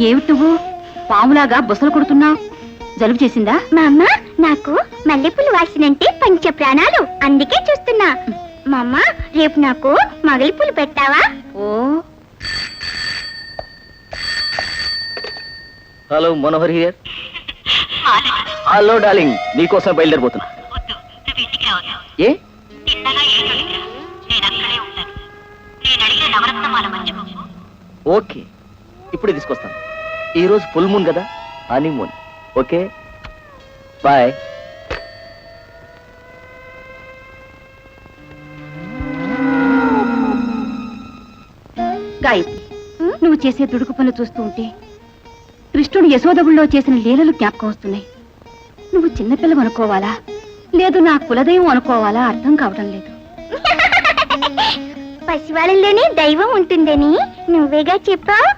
ఏమిటి నువ్వు? పాములాగా బుసలు కొడుతున్నావు. జలుబు చేసిందా? మా అమ్మ నాకు మల్లెపూలు వాసినంటే పంచ ప్రాణాలు. అందుకే చూస్తున్నా. మా అమ్మ రేపు నాకు మగలిపూలు పెట్టావా? ఓ. Hello Manohar here. Hello darling. నీకోసం బయలుదేరిపోతున్నా ఏ? ఓకే. ఇప్పుడే తీసుకొస్తాను. ఈ రోజు ఫుల్ మూన్ కదా? Honeymoon okay bye Gayatri నువ్వు చేసే దుడుకు పనులు చూస్తూ ఉంటే కృష్ణుడు యశోదవుల్లో చేసిన లీలలు జ్ఞాపకం వస్తున్నాయి. నువ్వు చిన్నపిల్లవు అనుకోవాలా? లేదు నా కులదైవం అనుకోవాలా? అర్థం కావడం లేదు. పసివాళ్ళలోనే దైవం ఉంటుందని నువ్వేగా చెప్పావు?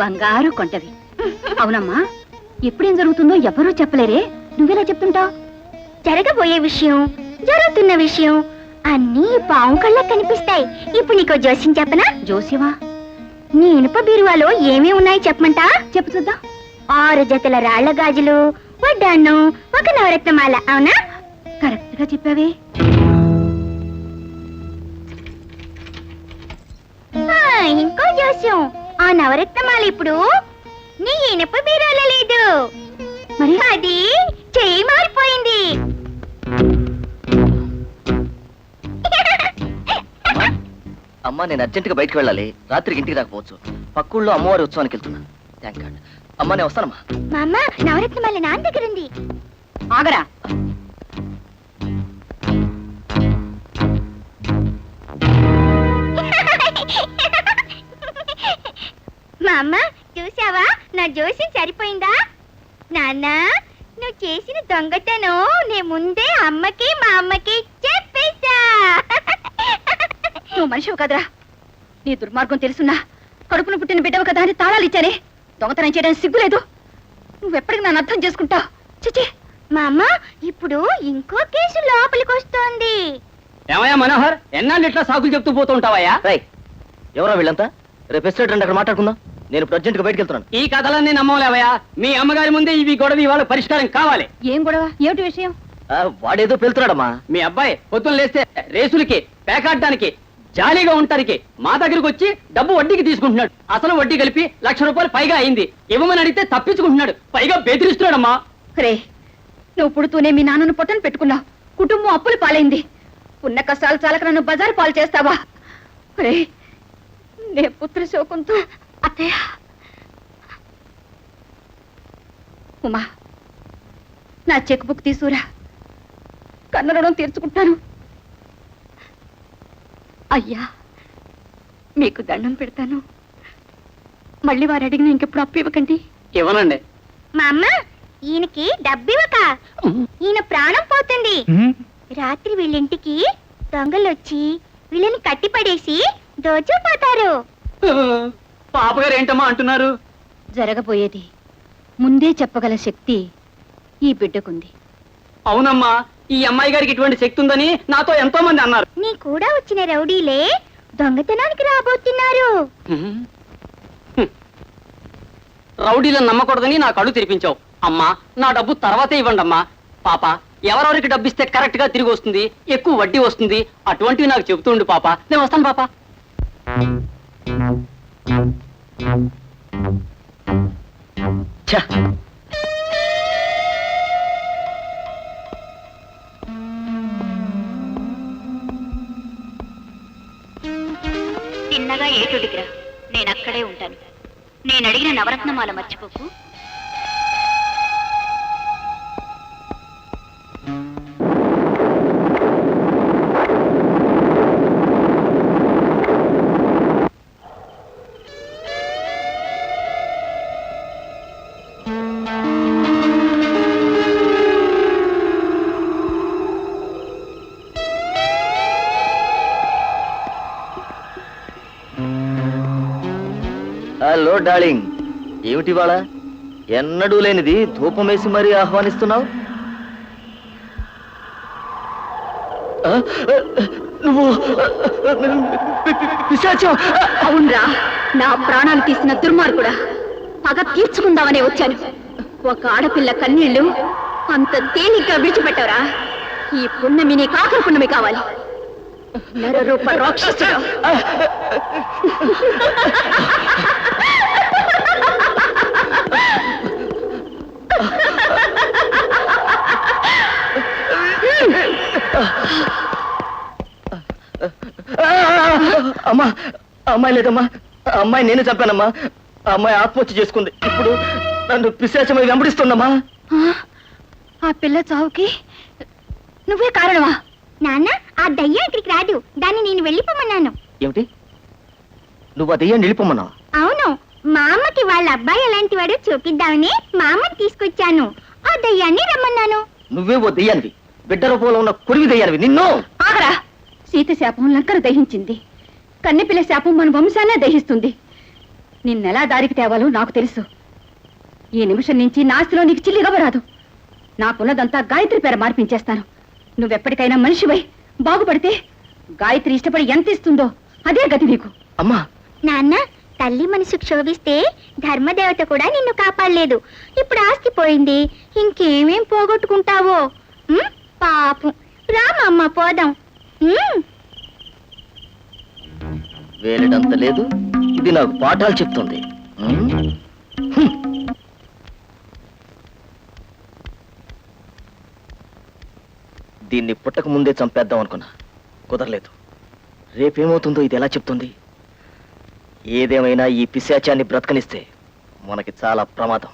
బంగారు కొంటవి. అవునమ్మా ఎప్పుడేం జరుగుతుందో ఎవరూ చెప్పలేరే. నువ్వెలా చెప్తుంటావు? జరగబోయే విషయం జరుగుతున్న విషయం అన్నీ ఈ పాము కళ్ళకు కనిపిస్తాయి. ఇప్పుడు నీకు జోస్యం చెప్పనా? జోసివా నీ ఇనుప బీరువాలో ఏమేమి ఉన్నాయి చెప్పమంటా? చెప్పు చూద్దాం. ఆరు జతల రాళ్ళ గాజులు వడ్డాన్నం ఒక నవరత్నమాల అవునా? కరెక్ట్గా చెప్పావే ఇంకో జోస్యం. ఆ నవరత్నమాల ఇప్పుడు నీ ఇనుప బీరువాలో లేదు. మరి? అది చెయ్యి మారిపోయింది. అమ్మా నేను అర్జెంటుగా బయటకు వెళ్ళాలి. రాత్రికి ఇంటికి రాకపోవచ్చు. పక్కూళ్ళో అమ్మవారి ఉత్సవానికి వెళ్తున్నా. థ్యాంక్ గాడ్ అమ్మా నేను వస్తానమ్మా. మా అమ్మ నవరత్నమాల నాన్న దగ్గర ఉంది. ఆగరా. అమ్మ చూసావా నా జోస్యం సరిపోయిందా? నాన్న నువ్వు చేసిన దొంగతనం నే ముందే అమ్మకి మా అమ్మకి చెప్పేశా. నువ్వు మనిషివి కదరా. నీ దుర్మార్గం తెలుసున్నా. కడుపున పుట్టిన బిడ్డవు కదా అని తాళాలు ఇచ్చానే. దొంగతనం చేయడానికి సిగ్గులేదు నువ్వెప్పటికి నన్ను అర్థం చేసుకుంటావు? చిచి. మా అమ్మ ఇప్పుడు ఇంకో కేసు లోపలికి వస్తోంది. ఏమయ్యా మనోహర్? ఎన్నాళ్ళు ఇట్లా సాకులు చెప్తూ పోతూ ఉంటావయ్యా? రై ఎవరో వీళ్ళంతా? రేపు ఎస్టేట్ రండి అక్కడ మాట్లాడుకుందాం. నేను ఇప్పుడు అర్జెంటుగా బయటకు వెళ్తున్నాను. ఈ కథలన్నీ నమ్మలేవయ్యా మీ అమ్మగారి ముందే ఇవి గొడవ ఇవాళ పరిష్కారం కావాలి. ఏం గొడవ? ఏమిటి విషయం? ఆ, వాడేదో పెళ్తున్నాడమ్మా మీ అబ్బాయి పొద్దున్న లేస్తే రేసులకి పేకాడడానికి జాలీగా ఉంటానికి మా దగ్గరికి వచ్చి డబ్బు వడ్డీకి తీసుకుంటున్నాడు. అసలు వడ్డీ కలిపి లక్ష రూపాయలు పైగా అయింది. ఇవ్వమని అడిగితే తప్పించుకుంటున్నాడు. పైగా బెదిరిస్తున్నాడమ్మా. రే నువ్వు పుడుతూనే మీ నాన్నను పొట్టను పెట్టుకున్నావు. కుటుంబం అప్పులు పాలైంది. ఉన్న కష్టాలు చాలక నన్ను బజారు పాలు చేస్తావా? రే నే పుత్ర శోకంతో అత్తయ్య. ఉమా నా చెక్ బుక్ తీసుకురా కన్నడడం తీర్చుకుంటాను అయ్యా మీకు దండం పెడతాను. మళ్ళీ వారు అడిగిన ఇంకెప్పుడు అప్పు ఇవ్వకండి? ఇవ్వనండి. మా అమ్మ ఈయనకి డబ్బివ్వక ఈయన ప్రాణం పోతుంది. రాత్రి వీళ్ళింటికి దొంగలొచ్చి వీళ్ళని కట్టిపడేసి దోచుకుపోతారు. పాపగారు ఏంటమ్మా అంటున్నారు? జరగబోయేది ముందే చెప్పగల శక్తి ఈ బిడ్డకుంది. అవునమ్మా ఈ అమ్మాయి గారికి ఇటువంటి శక్తి ఉందని నాతో ఎంతో మంది అన్నారు. నీ కూడా వచ్చిన రౌడీలే దొంగతనానికి రాబోతున్నారు. రౌడీలను నమ్మకూడదని నా కళ్ళు తెరిపించావు. అమ్మా నా డబ్బు తర్వాతే ఇవ్వండి అమ్మా పాప ఎవరెవరికి డబ్బు ఇస్తే కరెక్ట్గా తిరిగి వస్తుంది ఎక్కువ వడ్డీ వస్తుంది అటువంటివి నాకు చెబుతూ ఉండు పాప. నేను వస్తాను పాప. చిన్నగా తిన్నగా ఏటుడికిరా నేను అక్కడే ఉంటాను. నేను అడిగిన నవరత్నమాల మర్చిపోకు. డార్లింగ్ ఏమిటి వాళ్ళ ఎన్నడూ లేనిది ధూపం వేసి మరీ ఆహ్వానిస్తున్నావు? ఆ, నువ్వు పిశాచం! అవునరా నా ప్రాణాలు తీసిన దుర్మార్గుడా. పగ తీర్చుకుందామనే వచ్చాను. ఒక ఆడపిల్ల కన్నీళ్ళు అంత తేలిగ్గా విడిచిపెట్టవరా. ఈ పున్నమి నీ కాకర పున్నమి కావాలి. నరరూప రాక్షసుడు. అమ్మా అమ్మాయి లేదమ్మా. అమ్మాయి నేను చంపానమ్మా. అమ్మాయి ఆత్మహత్య చేసుకుంది. ఇప్పుడు నన్ను పిశాచమై వెంబడిస్తుందమ్మా. ఆ, ఆ పిల్ల చావుకి నువ్వే కారణమా? నాన్న ఆ దయ్యం ఇక్కడికి రాదు. దాన్ని నేను వెళ్ళిపోమన్నాను. ఏమిటి? నువ్వు ఆ దెయ్యాన్ని నిలిపమ్మన్నావా అవును. మా అమ్మకి వాళ్ళ అబ్బాయి ఎలాంటి వాడో చూపిద్దామని మా అమ్మని తీసుకొచ్చాను. ఆ దయ్యాన్ని రమ్మన్నాను. నువ్వే ఓ దెయ్యానివి. బిడ్డ రూపంలో ఉన్న కురివి దెయ్యానివి నిన్ను! ఆగరా! సీత శాపం లంకను దహించింది. కన్నెపిల్ల శాపం మన వంశాన్నే దహిస్తుంది. నిన్నెలా దారికి తేవాలో నాకు తెలుసు. ఈ నిమిషం నుంచి నాస్తిలో నీకు చిల్లిగవరాదు నాకున్నదంతా గాయత్రి పేర మార్పించేస్తాను. నువ్వెప్పటికైనా మనిషివై బాగుపడితే గాయత్రి ఇష్టపడి ఎంత ఇస్తుందో అదే గతి నీకు. అమ్మా! నాన్న తల్లి మనసు క్షోభిస్తే ధర్మదేవత కూడా నిన్ను కాపాడలేదు. ఇప్పుడు ఆస్తి పోయింది. ఇంకేమేం పోగొట్టుకుంటావో ఉమ్, పాపం. రామమ్మ పోదాం. వేలడంత లేదు. ఇది నాకు పాఠాలు చెప్తుంది. దీన్ని పుట్టక ముందే చంపేద్దాం అనుకున్నా. కుదరలేదు. రేపేమవుతుందో ఇది ఎలా చెప్తుంది? ఏదేమైనా ఈ పిశాచాన్ని బ్రతకనిస్తే మనకి చాలా ప్రమాదం.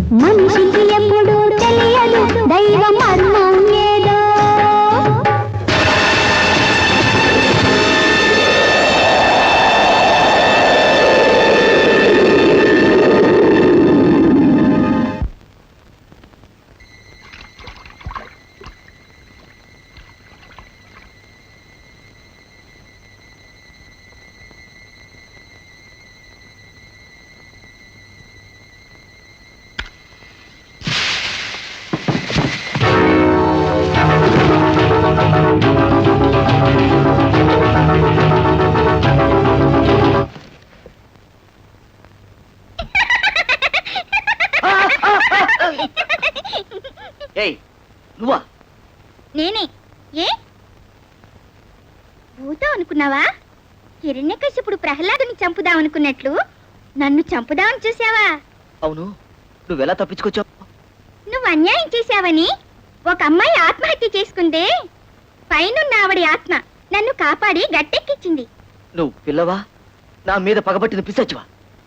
మనిషికి ఎప్పుడు తెలియదు. దైవం ప్రహ్లాదుని చంపుదాం అనుకున్నట్లు నన్ను చంపుదామని చూసావా అవును. నువ్వెలా తప్పించుకొచ్చావు? నువ్వు అన్యాయం చేశావని? ఒక అమ్మాయి ఆత్మహత్య చేసుకుందే? పైనున్న ఆవిడి ఆత్మ నన్ను కాపాడి గట్టెక్కించింది నువ్వు పిల్లవా? నా మీద పగబట్టిన పిశాచువా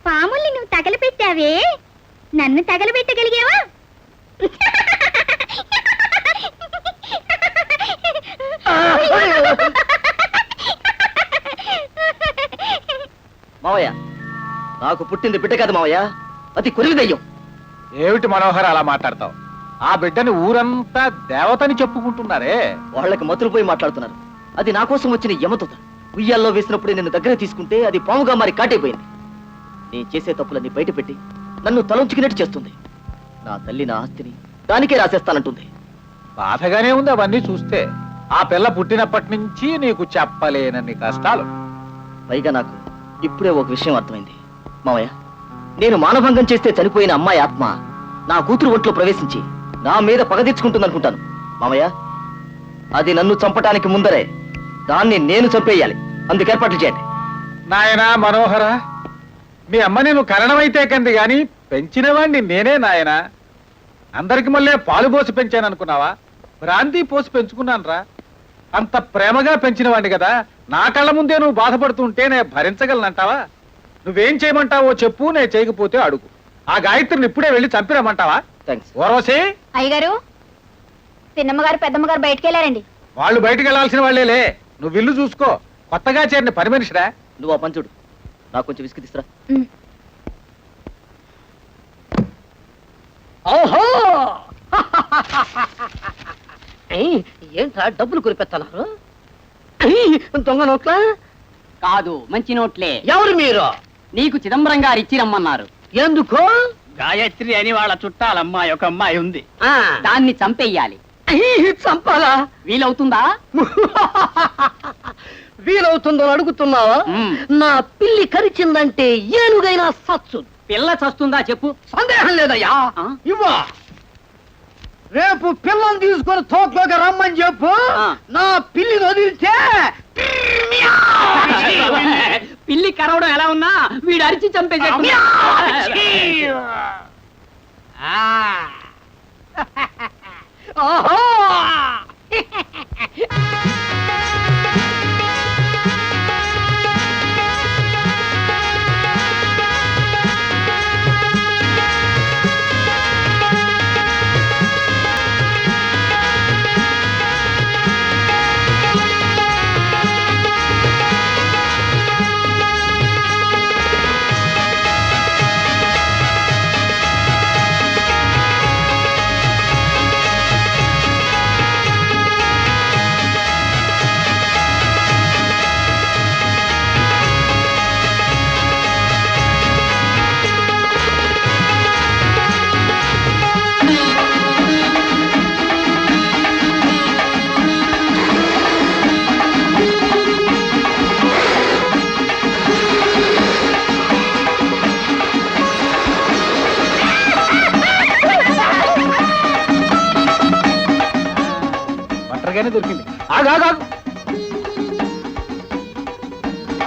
పాముల్ని నువ్వు తగలపెట్టావే? నన్ను తగలబెట్టగలిగావా? మావయ్య నాకు పుట్టింది బిడ్డ కాదు మావయ్య. అది కురివిదయ్యం ఏమిటి మనోహర్ అలా మాట్లాడతావు? ఆ బిడ్డని ఊరంతా దేవతని చెప్పుకుంటున్నారే. వాళ్ళకి మతులు పోయి మాట్లాడుతున్నారు. అది నా కోసం వచ్చిన యమతుత ఉయ్యాల్లో వేసినప్పుడే నిన్ను దగ్గర తీసుకుంటే అది పాముగా మారి కాటైపోయింది. నేను చేసే తప్పులన్నీ బయటపెట్టి నన్ను తలొంచుకునేట్టు చేస్తుంది. నా తల్లి నా ఆస్తిని దానికే రాసేస్తానంటుంది. బాధగానే ఉంది అవన్నీ చూస్తే. ఆ పిల్ల పుట్టినప్పటి నుంచి నీకు చెప్పలేనన్ని కష్టాలు. పైగా నాకు ఇప్పుడే ఒక విషయం అర్థమైంది. మావయ్య నేను మానభంగం చేస్తే చనిపోయిన అమ్మాయి ఆత్మ నా కూతురు ఒంట్లో ప్రవేశించి నా మీద పగ తెచ్చుకుంటుందనుకుంటాను మామయ్య అది నన్ను చంపటానికి ముందరే దాన్ని నేను చంపేయాలి. అందుకు ఏర్పాట్లు చేయండి. నాయనా మనోహర మీ అమ్మ నేను కరణమైతే కంది గాని పెంచినవాణ్ణి నేనే నాయనా. అందరికి మళ్ళీ పాలు పోసి పెంచాను అనుకున్నావా భ్రాంతి పోసి పెంచుకున్నానురా. అంత ప్రేమగా పెంచినవాణ్ణి కదా. నా కళ్ళ ముందే నువ్వు బాధపడుతుంటే నేను భరించగలనంటావా? నువ్వేం చేయమంటావో చెప్పు నేను చేయకపోతే అడుగు. ఆ గాయత్రిని ఇప్పుడే వెళ్ళి చంపిరమ్మంటావా? ఓరోసి. అయ్యగారు చిన్నమ్మగారు పెద్దమ్మగారు బయటికి వెళ్ళారండి వాళ్ళు బయటికి వెళ్ళాల్సిన వాళ్ళేలే. నువ్వు ఇల్లు చూసుకో. కొత్తగా చేరిన పని మనిషిరా నువ్వు ఆ పంచుడు నాకు కొంచెం విసికి తీసురా ఓహో! ఏయ్, ఏంట్రా డబ్బులు కురిపెత్తన్నారు దొంగ నోట్లా? కాదు మంచి నోట్లే. ఎవరు మీరు? నీకు చిదంబరం గారు ఇచ్చి రమ్మన్నారు. ఎందుకు? గాయత్రి అని వాళ్ళ చుట్టాలమ్మాయి ఒక అమ్మాయి ఉంది. ఆ, దాన్ని చంపేయాలి. చంపాలా? వీలవుతుందా? వీలవుతుందో అడుగుతున్నావా. నా పిల్లి కరిచిందంటే ఏనుగైనా సచ్చు. పిల్ల చస్తుందా చెప్పు. సందేహం లేదయ్యా. ఆ? ఇవ్వ. రేపు పిల్లని తీసుకొని తోకలోకి రమ్మని చెప్పు. నా పిల్లిని వదిలితే పిల్లి కరవడం ఎలా ఉన్నా వీడు అరిచి చంపేసేట్టు ఓహో. ఒంటరిగానే దొరికింది. ఆగు ఆగు ఆగు.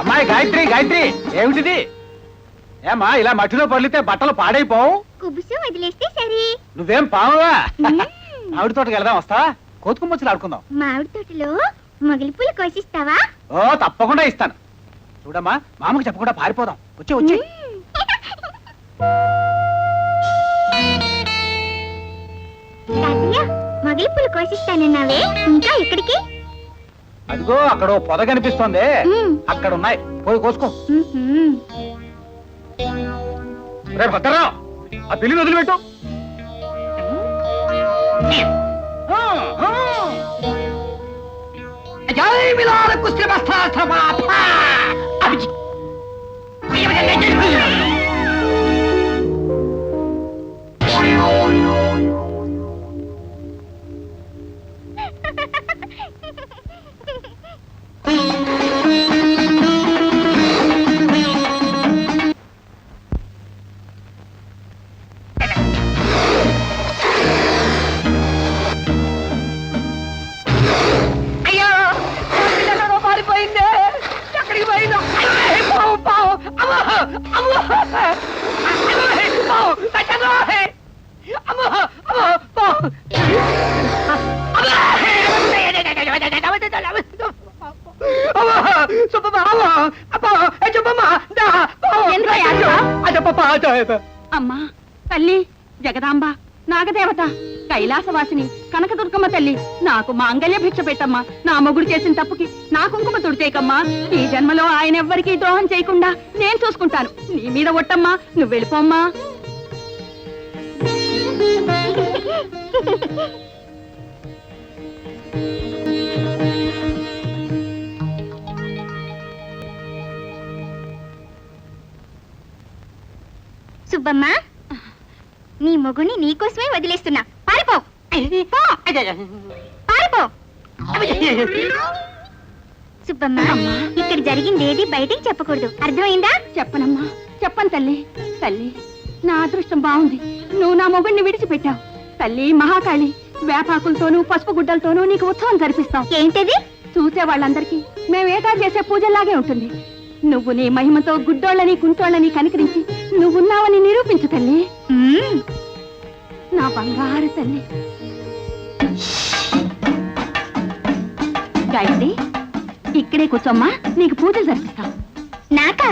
అమ్మాయి గాయత్రి గాయత్రి ఏమిటిది? ఏమా ఇలా మట్టిలో పర్లితే బట్టలు పాడైపోవు? కుబుసు వదిలేస్తే సరే. నువ్వేం పావా ఆవిడ తోటకి వెళ్దాం వస్తావా కోతుకుమ్మచ్చులు ఆడుకుందాం. మామిడి తోటలో మొగలి పూలు కోసిస్తావా? ఓ తప్పకుండా ఇస్తాను. చూడమ్మా మామకి చెప్పకుండా పారిపోదాం. వచ్చి వచ్చి. తాతయ్య మొగలి పూలు కోసిస్తానన్నావే? ఇంకా ఎక్కడికి? అదిగో అక్కడ పొద కనిపిస్తోంది. అక్కడ ఉన్నాయి పోయి కోసుకో. రేపు భద్రరావు ఆ పిల్లిని వదిలిపెట్టు. జై కుస్తి అమ్మా తల్లి జగదాంబ నాగదేవత కైలాసవాసిని కనకదుర్గమ్మ తల్లి నాకు మాంగళ్య భిక్ష పెట్టమ్మా. నా మొగుడు చేసిన తప్పుకి నా కుంకుమ తుడిచేయకమ్మా ఈ జన్మలో ఆయన ఎవ్వరికీ ద్రోహం చేయకుండా నేను చూసుకుంటాను. నీ మీద ఒట్టమ్మా నువ్వు వెళ్ళిపోమ్మా సుబ్బమ్మ నీ మొగుని నీకోసమే వదిలేస్తున్నా. పారిపో. పారిపో. సుబ్బమ్మ ఇక్కడ జరిగింది ఏది బయటికి చెప్పకూడదు. అర్థమైందా? చెప్పనమ్మా. చెప్పను తల్లి. తల్లి నా అదృష్టం బాగుంది. నువ్వు నా మొగుడిని విడిచిపెట్టావు. తల్లి మహాకాళి వేపాకులతోనూ పసుపు గుడ్డలతోనూ నీకు ఉత్సవం జరిపిస్తాం. ఏంటది? చూసే వాళ్ళందరికీ మేము ఏటా చేసే పూజల్లాగే ఉంటుంది. నువ్వు నీ మహిమతో గుడ్డోళ్ళని కుంటోళ్ళని కనికరించి నువ్వున్నావని నిరూపించు తల్లి. నా బంగారు తల్లి. గాయత్రి ఇక్కడే కూర్చోమ్మా నీకు పూజలు జరిపిస్తాం. నాకా.